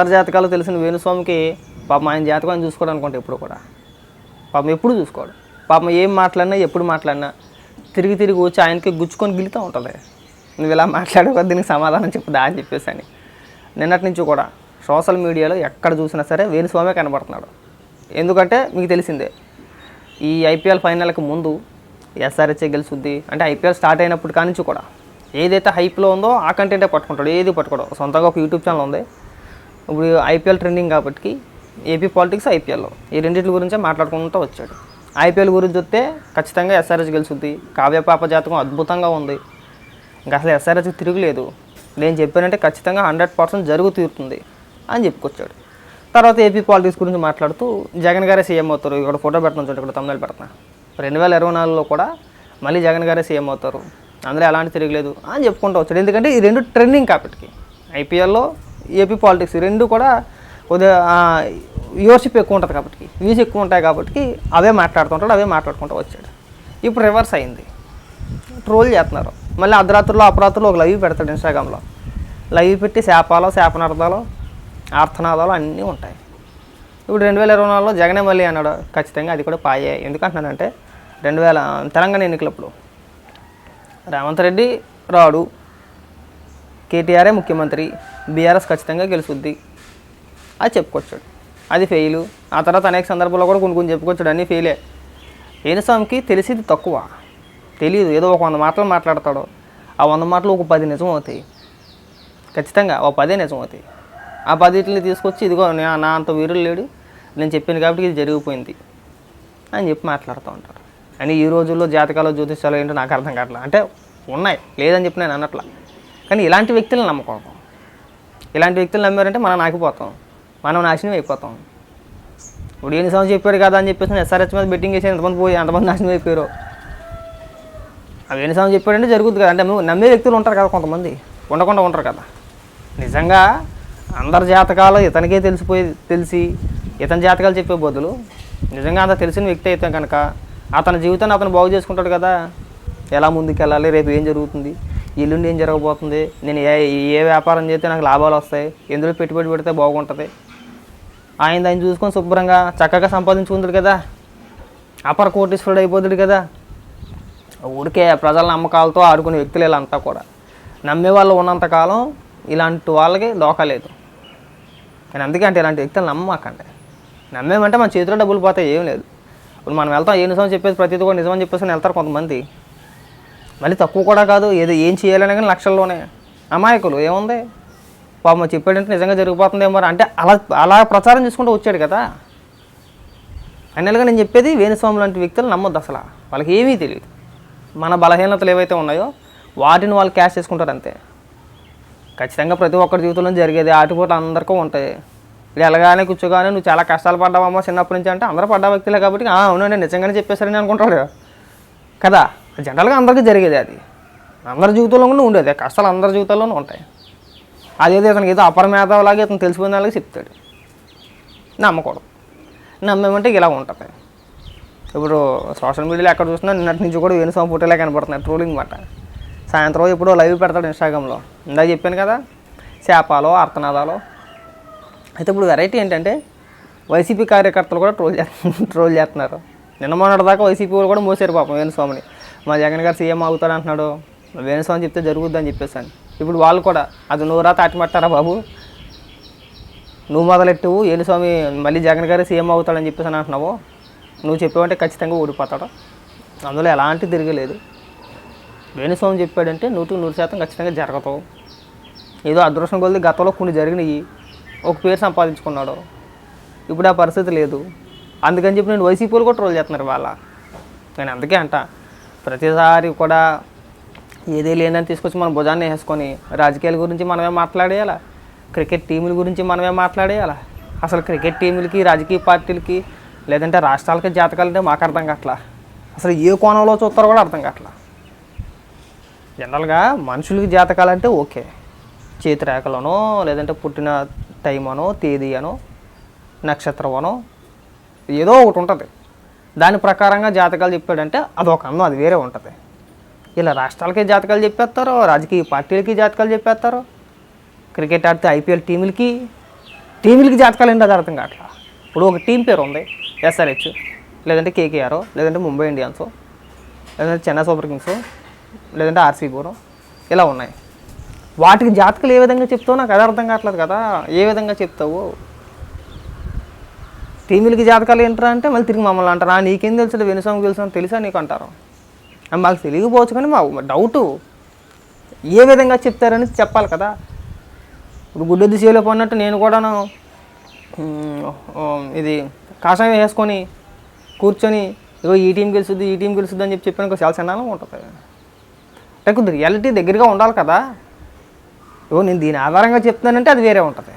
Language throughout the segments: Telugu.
అందరి జాతకాలు తెలిసిన వేణుస్వామికి పాపం ఆయన జాతకం ఆయన చూసుకోవడం అనుకుంటే ఎప్పుడు కూడా. పాపం ఎప్పుడు చూసుకోడు. పాపం ఏం మాట్లాడినా ఎప్పుడు మాట్లాడినా తిరిగి తిరిగి వచ్చి ఆయనకి గుచ్చుకొని గిలుతూ ఉంటుంది. నువ్వు ఇలా మాట్లాడే దీనికి సమాధానం చెప్పుదా అని చెప్పేసి అని. నిన్నటి నుంచి కూడా సోషల్ మీడియాలో ఎక్కడ చూసినా సరే వేణుస్వామే కనబడుతున్నాడు. ఎందుకంటే మీకు తెలిసిందే ఈ ఐపీఎల్ ఫైనల్కి ముందు ఎస్ఆర్హెచ్ఏ గెలుస్తుంది అంటే ఐపీఎల్ స్టార్ట్ అయినప్పుడు కానించి కూడా ఏదైతే హైప్లో ఉందో ఆ కంటెంటే పట్టుకుంటాడు ఏది పట్టుకోడు. సొంతంగా ఒక యూట్యూబ్ ఛానల్ ఉంది. ఇప్పుడు ఐపీఎల్ ట్రెండింగ్ కాబట్టి ఏపీ పాలిటిక్స్ ఐపీఎల్. ఈ రెండింటి గురించే మాట్లాడుకుంటూ వచ్చాడు. ఐపీఎల్ గురించి చూస్తే ఖచ్చితంగా ఎస్ఆర్హెచ్ గెలుచుద్ది కావ్యపాప జాతకం అద్భుతంగా ఉంది. ఇంకా అసలు ఎస్ఆర్హెచ్ తిరుగులేదు. నేను చెప్పానంటే ఖచ్చితంగా హండ్రెడ్ పర్సెంట్ జరుగు తీరుతుంది అని చెప్పుకొచ్చాడు. తర్వాత ఏపీ పాలిటిక్స్ గురించి మాట్లాడుతూ జగన్ గారే సీఎం అవుతారు. ఇక్కడ ఫోటో పెడుతున్నాను చూడండి ఇక్కడ తమిళ పెడుతున్నా రెండు వేల ఇరవై నాలుగులో కూడా మళ్ళీ జగన్ గారే సీఎం అవుతారు. అందులో ఎలాంటి తిరగలేదు అని చెప్పుకుంటూ వచ్చాడు. ఎందుకంటే ఈ రెండు ట్రెండింగ్ కాబట్టి ఐపీఎల్లో ఏపీ పాలిటిక్స్ రెండు కూడా కొద్దిగా వ్యూవర్షిప్ ఎక్కువ ఉంటుంది కాబట్టి వ్యూస్ ఎక్కువ ఉంటాయి కాబట్టి అవే మాట్లాడుతుంటాడు అవే మాట్లాడుకుంటూ వచ్చాడు. ఇప్పుడు రివర్స్ అయింది. ట్రోల్ చేస్తున్నారు. మళ్ళీ అర్ధరాత్రుల్లో అపరాత్రుల్లో ఒక లైవ్ పెడతాడు ఇన్స్టాగ్రామ్లో. లైవ్ పెట్టి శాపాలు శాపనార్థాలు ఆర్థనాదాలు అన్నీ ఉంటాయి. ఇప్పుడు రెండు వేల ఇరవై నాలుగులో జగనే మళ్ళీ అన్నాడు ఖచ్చితంగా అది కూడా పాయే. ఎందుకంటున్నానంటే రెండు వేల తెలంగాణ ఎన్నికలప్పుడు రేవంత్ రెడ్డి రాడు. కేటీఆర్ఏ ముఖ్యమంత్రి బీఆర్ఎస్ ఖచ్చితంగా గెలుచుద్ది అది చెప్పుకొచ్చాడు. అది ఫెయిల్. ఆ తర్వాత అనేక సందర్భాల్లో కూడా కొన్ని కొన్ని చెప్పుకొచ్చాడు. అన్నీ ఫెయిలే. ఏనుస్వామికి తెలిసేది తక్కువ. తెలియదు ఏదో ఒక వంద మాటలు మాట్లాడతాడు. ఆ వంద మాటలు ఒక పది నిజం అవుతాయి. ఖచ్చితంగా ఒక పదే నిజం అవుతాయి. ఆ పదిటిని తీసుకొచ్చి ఇదిగో నా నా అంత వీరులు లేడు. నేను చెప్పాను కాబట్టి ఇది జరిగిపోయింది. అని చెప్పి మాట్లాడుతూ ఉంటారు అని ఈ రోజుల్లో జాతకాలు జ్యోతిష్యాలు ఏంటో నాకు అర్థం కావట్లేదు అంటే ఉన్నాయి. లేదని చెప్పి నేను అన్నట్ల కానీ ఇలాంటి వ్యక్తులను నమ్మకూడదు. ఇలాంటి వ్యక్తులు నమ్మారంటే మనం నాకిపోతాం మనం నాశనం అయిపోతాం. ఇప్పుడు ఎన్ని సంవత్సరం చెప్పారు కదా అని చెప్పేసి ఎస్ఆర్హెచ్ మీద బెట్టింగ్ చేసి ఎంతమంది పోయి ఎంతమంది నాశనం అయిపోయారు. అవి ఎన్ని సంవత్సరం చెప్పాడంటే జరుగుతుంది కదా. అంటే నమ్మే వ్యక్తులు ఉంటారు కదా కొంతమంది. ఉండకుండా ఉంటారు కదా. నిజంగా అందరి జాతకాలు ఇతనికే తెలిసిపోయి తెలిసి ఇతని జాతకాలు చెప్పే బదులు నిజంగా అంత తెలిసిన వ్యక్తి అయితే కనుక అతని జీవితాన్ని అతను బాగు చేసుకుంటాడు కదా. ఎలా ముందుకు వెళ్ళాలి రేపు ఏం జరుగుతుంది? ఎల్లుండి ఏం జరగబోతుంది? నేను ఏ ఏ వ్యాపారం చేస్తే నాకు లాభాలు వస్తాయి? ఎందులో పెట్టుబడి పెడితే బాగుంటుంది? ఆయన దాన్ని చూసుకొని శుభ్రంగా చక్కగా సంపాదించుకుంటాడు కదా? అపర కోటీశ్వరుడు అయిపోతాడు కదా? ఊరికే ప్రజల నమ్మకాలతో ఆడుకునే వ్యక్తులు వీళ్ళంతా కూడా. నమ్మే వాళ్ళు ఉన్నంతకాలం ఇలాంటి వాళ్ళకి లోకలేదు నేను అందుకే అంటే ఇలాంటి వ్యక్తులు నమ్మకండి. నమ్మేమంటే మన చేతిలో డబ్బులు పోతాయి ఏం లేదు. ఇప్పుడు మనం వెళ్తాం ఏ నిజం చెప్పేసి ప్రతిదీ కూడా నిజమని చెప్పేసి వెళ్తారు కొంతమంది. మళ్ళీ తక్కువ కూడా కాదు ఏదో ఏం చేయాలనే కానీ లక్షల్లోనే. అమాయకులు ఏముంది? పాపం చెప్పాడంటే నిజంగా జరిగిపోతుందేమో అంటే అలా అలా ప్రచారం చేసుకుంటూ వచ్చాడు కదా. ఫైనల్గా నేను చెప్పేది వేణుస్వామి లాంటి వ్యక్తులు నమ్మొద్దు అసలు. వాళ్ళకి ఏమీ తెలియదు. మన బలహీనతలు ఏవైతే ఉన్నాయో వాటిని వాళ్ళు క్యాష్ చేసుకుంటారు అంతే. ఖచ్చితంగా ప్రతి ఒక్కరి జీవితంలో జరిగేది ఆటుపోట్లు అందరికీ ఉంటాయి. ఇది ఎలాగానే కూర్చోగానే నువ్వు చాలా కష్టాలు పడ్డావమ్మా చిన్నప్పటి నుంచి అంటే అందరూ పడ్డ వ్యక్తులే కాబట్టి అవునండి నిజంగానే చెప్పేశారని అనుకుంటాడు. కదా? జనరల్గా అందరికీ జరిగేది అది. అందరి జీవితంలో కూడా ఉండేది. కష్టాలు అందరి జీవితాల్లోనూ ఉంటాయి. అదేదో ఇతనికి ఏదో అపరమేధలాగే ఇతను తెలిసిపోయిన వాళ్ళకి చెప్తాడు. నమ్మకూడదు. నమ్మేమంటే ఇలా ఉంటుంది. ఇప్పుడు సోషల్ మీడియాలో ఎక్కడ చూసినా నిన్నటి నుంచి కూడా వేణుస్వామి ఫోటోలే కనపడుతున్నాయి ట్రోలింగ్ మాట. సాయంత్రం ఎప్పుడో లైవ్ పెడతాడు ఇన్స్టాగ్రామ్లో. ఇందాక చెప్పాను కదా? శాపాలో అర్థనాదాలు అయితే ఇప్పుడు వెరైటీ ఏంటంటే వైసీపీ కార్యకర్తలు కూడా ట్రోల్ చేస్తున్నారు ట్రోల్ చేస్తున్నారు. నిన్న మొన్నటి దాకా వైసీపీ వాళ్ళు కూడా మోసారు పాపం వేణుస్వామిని. మా జగన్ గారు సీఎం అవుతాడు అంటున్నాడు. వేణుస్వామి చెప్తే జరుగుద్దని చెప్పేసాను. ఇప్పుడు వాళ్ళు కూడా అది నూరా తాటిమట్టారా బాబు? నువ్వు మొదలెట్టు ఏలుస్వామి మళ్ళీ జగన్ గారు సీఎం అవుతాడని చెప్పేసి అని అంటున్నావు? నువ్వు చెప్పావంటే ఖచ్చితంగా ఓడిపోతాడు. అందులో ఎలాంటి తిరగలేదు వేణుస్వామి చెప్పాడంటే నూటికి నూరు శాతం ఖచ్చితంగా జరగతావు. ఏదో అదృష్టం కొద్ది గతంలో కొన్ని జరిగినాయి. ఒక పేరు సంపాదించుకున్నాడు. ఇప్పుడు ఆ పరిస్థితి లేదు. అందుకని చెప్పి నేను వైసీపీలు కూడా ట్రోల్ చేస్తున్నారు వాళ్ళ నేను అందుకే అంట. ప్రతిసారి కూడా ఏదే లేదని తీసుకొచ్చి మన భుజాన్ని వేసుకొని రాజకీయాల గురించి మనమే మాట్లాడేయాలా? క్రికెట్ టీముల గురించి మనమే మాట్లాడేయాలా? అసలు క్రికెట్ టీములకి రాజకీయ పార్టీలకి లేదంటే రాష్ట్రాలకి జాతకాలంటే మాకు అర్థం కావట్లా? అసలు ఏ కోణంలో చూస్తారో కూడా అర్థం కావట్లా? జనరల్గా మనుషులకి జాతకాలంటే ఓకే. చేతిరేఖలోనో లేదంటే పుట్టిన టైం అనో తేదీ అనో నక్షత్రం అనో ఏదో ఒకటి ఉంటుంది. దాని ప్రకారంగా జాతకాలు చెప్పాడంటే అదొక అందం అది వేరే ఉంటుంది. ఇలా రాష్ట్రాలకి జాతకాలు చెప్పేస్తారు రాజకీయ పార్టీలకి జాతకాలు చెప్పేస్తారు క్రికెట్ ఆడితే ఐపీఎల్ టీములకి టీములకి జాతకాలు ఏంటో అది అర్థం కావట్లా? ఇప్పుడు ఒక టీం పేరు ఉంది ఎస్ఆర్హెచ్ లేదంటే కేకేఆర్ లేదంటే ముంబై ఇండియన్స్ లేదంటే చెన్నై సూపర్ కింగ్స్ లేదంటే ఆర్సీబీరో ఇలా ఉన్నాయి. వాటికి జాతకాలు ఏ విధంగా చెప్తావు నాకు అది అర్థం కావట్లేదు కదా. ఏ విధంగా చెప్తావు? టీవీలకి జాతకాలు ఏంటరా అంటే మళ్ళీ తిరిగి మమ్మల్ని అంటారా. నీకేం తెలుసు వెనుసాము తెలుసు అని తెలుసా నీకు అంటారు మాకు తెలియకపోవచ్చు కానీ మా డౌటు. ఏ విధంగా చెప్తారని చెప్పాలి కదా. ఇప్పుడు గుడ్డొద్దు చేలో పోన్నట్టు నేను కూడాను ఇది కాషాయం వేసుకొని కూర్చొని ఇగో ఈ టీం గెలుస్తుంది ఈ టీం గెలుస్తుంది అని చెప్పి చెప్పిన చాలా చిన్నాను ఉంటుంది. అంటే కొద్ది రియాలిటీ దగ్గరగా ఉండాలి కదా. ఇగో నేను దీని ఆధారంగా చెప్తున్నానంటే అది వేరే ఉంటుంది.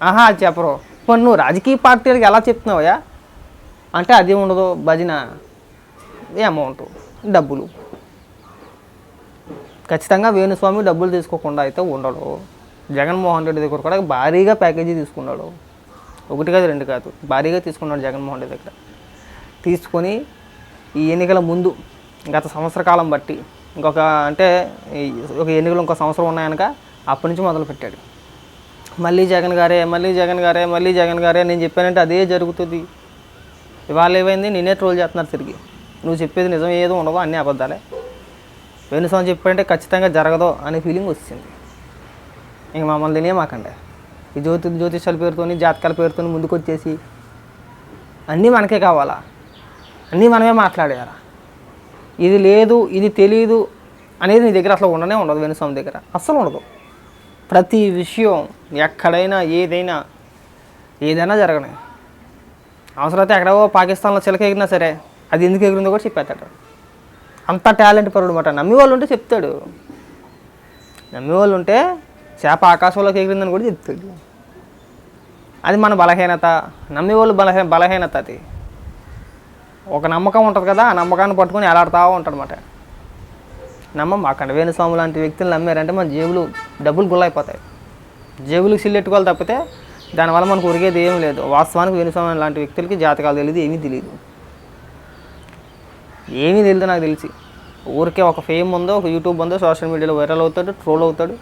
ఆహా అది చెప్పరు. మరి నువ్వు రాజకీయ పార్టీలకు ఎలా చెప్తున్నావయ్యా? అంటే అది ఉండదు భజన అమౌంట్ డబ్బులు. ఖచ్చితంగా వేణుస్వామి డబ్బులు తీసుకోకుండా అయితే ఉండడు. జగన్మోహన్ రెడ్డి దగ్గర కూడా భారీగా ప్యాకేజీ తీసుకున్నాడు. ఒకటి కాదు రెండు కాదు భారీగా తీసుకున్నాడు జగన్మోహన్ రెడ్డి దగ్గర. తీసుకొని ఈ ఎన్నికల ముందు గత సంవత్సర కాలం బట్టి ఇంకొక అంటే ఒక ఎన్నికలు ఇంకో సంవత్సరం ఉన్నాయనక అప్పటి నుంచి మొదలు పెట్టాడు మళ్ళీ జగన్ గారే మళ్ళీ జగన్ గారే మళ్ళీ జగన్ గారే నేను చెప్పానంటే అదే జరుగుతుంది. ఇవాళ ఏమైంది? నేనే ట్రోల్ చేస్తున్నారు తిరిగి. నువ్వు చెప్పేది నిజం ఏదో ఉండదు అన్నీ అబద్ధాలే. వెనుసం చెప్పాడంటే ఖచ్చితంగా జరగదు అనే ఫీలింగ్ వచ్చింది. ఇంక మమ్మల్ని తినే మాకండి. ఈ జ్యోతి జ్యోతిషాల పేరుతోని జాతకాల పేరుతోని ముందుకు వచ్చేసి అన్నీ మనకే కావాలా? అన్నీ మనమే మాట్లాడేయాలా ఇది లేదు ఇది తెలియదు అనేది నీ దగ్గర అసలు ఉండనే ఉండదు వెనుసం దగ్గర. అస్సలు ఉండదు. ప్రతి విషయం ఎక్కడైనా ఏదైనా ఏదైనా జరగనే. అవసరమైతే ఎక్కడో పాకిస్తాన్లో చిలక ఎగిరినా సరే అది ఎందుకు ఎగిరిందో కూడా చెప్పేస్తాడు. అంత టాలెంట్ పరుడు అనమాట నమ్మి వాళ్ళు ఉంటే చెప్తాడు. నమ్మి వాళ్ళు ఉంటే చేప ఆకాశంలోకి ఎగిరిందని కూడా చెప్తాడు. అది మన బలహీనత. నమ్మి వాళ్ళు బలహీన బలహీనత అది. ఒక నమ్మకం ఉంటుంది కదా ఆ నమ్మకాన్ని పట్టుకొని ఎలాడుతూ ఉంటాడు అనమాట నమ్మం అక్కడ వేణుస్వామి లాంటి వ్యక్తులు నమ్మారంటే మన జేబులు డబ్బులు గుల్లైపోతాయి. జేబులకు సిల్లెట్టుకోవాలి తప్పితే దానివల్ల మనకు ఉరిగేది ఏం లేదు. వాస్తవానికి వేణుస్వామి లాంటి వ్యక్తులకి జాతకాలు తెలియదు ఏమీ తెలియదు. ఏమీ తెలియదు నాకు తెలిసి. ఊరికే ఒక ఫేమ్ ఉందో ఒక యూట్యూబ్ ఉందో సోషల్ మీడియాలో వైరల్ అవుతాడు ట్రోల్ అవుతాడు.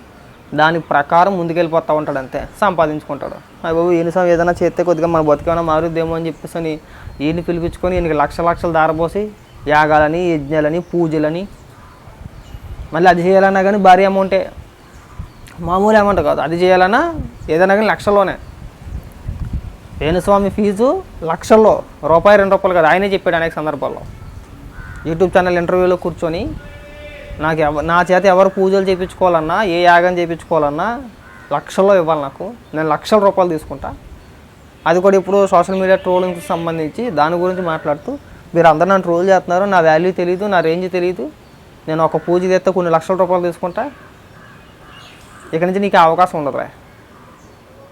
దాని ప్రకారం ముందుకెళ్ళిపోతూ ఉంటాడు అంతే సంపాదించుకుంటాడు. అయ్య బాబు ఎన్నిసార్లు ఏదైనా చేస్తే కొద్దిగా మన బతికేమైనా మారుద్దేమో అని చెప్పేసి అని ఈయన్ని పిలిపించుకొని ఈయనకి లక్ష లక్షలు దారపోసి యాగాలని యజ్ఞాలని పూజలని మళ్ళీ అది చేయాలన్నా కానీ భారీ అమౌంటే. మామూలు అమౌంట్ కాదు. అది చేయాలన్నా ఏదైనా కానీ లక్షల్లోనే. వేణుస్వామి ఫీజు లక్షల్లో రూపాయి రెండు రూపాయలు కాదు. ఆయనే చెప్పాడు అనేక సందర్భాల్లో. యూట్యూబ్ ఛానల్ ఇంటర్వ్యూలో కూర్చొని నాకు ఎవ నా చేత ఎవరు పూజలు చేయించుకోవాలన్నా ఏ యాగం చేయించుకోవాలన్నా లక్షల్లో ఇవ్వాలి నాకు. నేను లక్షల రూపాయలు తీసుకుంటా. అది కూడా ఇప్పుడు సోషల్ మీడియా ట్రోలింగ్కి సంబంధించి దాని గురించి మాట్లాడుతూ మీరు అందరూ నన్ను ట్రోల్ చేస్తున్నారు. నా వాల్యూ తెలియదు నా రేంజ్ తెలియదు నేను ఒక పూజ చేస్తే కొన్ని లక్షల రూపాయలు తీసుకుంటా. ఇక నుంచి నీకు అవకాశం ఉండదురా.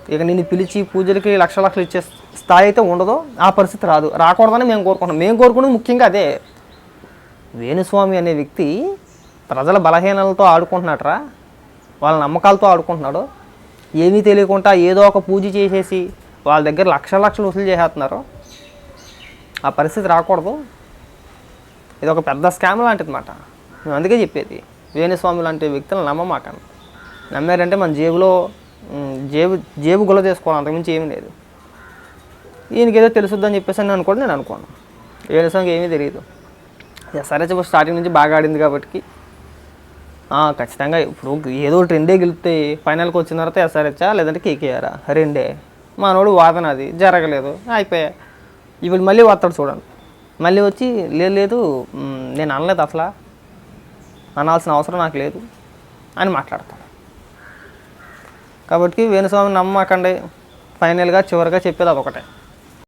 ఇక నిన్ను పిలిచి పూజలకి లక్ష లక్షలు ఇచ్చే స్థాయి అయితే ఉండదో ఆ పరిస్థితి రాదు. రాకూడదని మేము కోరుకుంటున్నాం. మేము కోరుకునేది ముఖ్యంగా అదే. వేణుస్వామి అనే వ్యక్తి ప్రజల బలహీనలతో ఆడుకుంటున్నాడరా. వాళ్ళ నమ్మకాలతో ఆడుకుంటున్నాడు. ఏమీ తెలియకుండా ఏదో ఒక పూజ చేసేసి వాళ్ళ దగ్గర లక్ష లక్షలు వసూలు చేసేస్తున్నారు. ఆ పరిస్థితి రాకూడదు. ఇది ఒక పెద్ద స్కామ్ లాంటిది మాట. మేము అందుకే చెప్పేది. వేణుస్వామి లాంటి వ్యక్తులను నమ్మమాకండి. నమ్మారంటే మన జేబులో జేబు జేబు గుల చేసుకోవాలి అంతకుమించి ఏమీ లేదు. ఈయనకేదో ఏదో తెలుసుద్దని చెప్పేసి అని అనుకోండి నేను అనుకోను. వేణుస్వామికి ఏమీ తెలియదు సరే చెప్పు స్టార్టింగ్ నుంచి బాగా ఆడింది కాబట్టి ఖచ్చితంగా ఇప్పుడు ఏదో ట్రెండే గెలిపితే ఫైనల్కి వచ్చిన తర్వాత ఎస్ఆర్హెచ్చా లేదంటే కేకేఆరా? రెండే. మనోడు వాదన అది. జరగలేదు. అయిపోయా. ఇప్పుడు మళ్ళీ వస్తాడు చూడండి. మళ్ళీ వచ్చి లేదు లేదు నేను అనలేదు అసలు. అనాల్సిన అవసరం నాకు లేదు అని మాట్లాడతాను కాబట్టి వేణుస్వామి నమ్మకండి. ఫైనల్గా చివరిగా చెప్పేది అదొకటే.